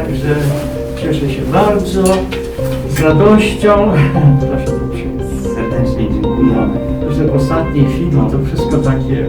Także cieszę się bardzo, z radością. Proszę. Serdecznie dziękujemy. że w ostatniej chwili to wszystko takie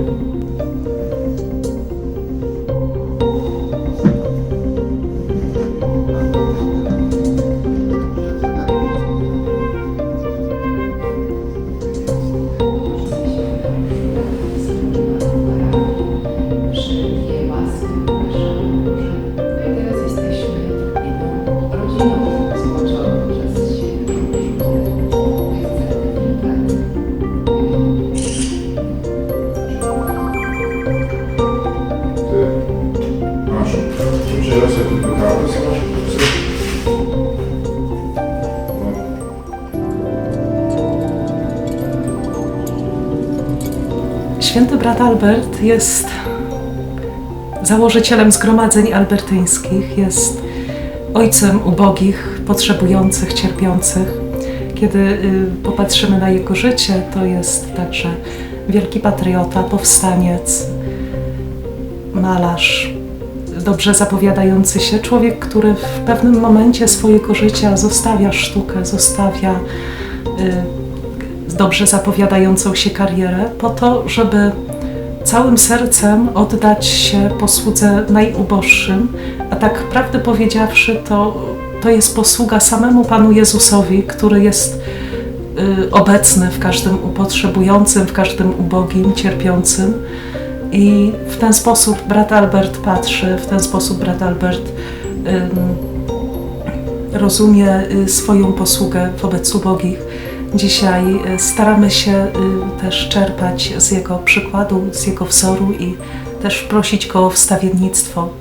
Święty brat Albert jest założycielem zgromadzeń albertyńskich, jest ojcem ubogich, potrzebujących, cierpiących. Kiedy y, popatrzymy na jego życie, to jest także wielki patriota, powstaniec, malarz, dobrze zapowiadający się, człowiek, który w pewnym momencie swojego życia zostawia sztukę, zostawia y, dobrze zapowiadającą się karierę, po to, żeby całym sercem oddać się posłudze najuboższym, a tak prawdę powiedziawszy, to, to jest posługa samemu Panu Jezusowi, który jest y, obecny w każdym potrzebującym, w każdym ubogim, cierpiącym. I w ten sposób brat Albert patrzy, w ten sposób brat Albert ym, rozumie y, swoją posługę wobec ubogich. Dzisiaj y, staramy się y, też czerpać z jego przykładu, z jego wzoru i też prosić go o wstawiennictwo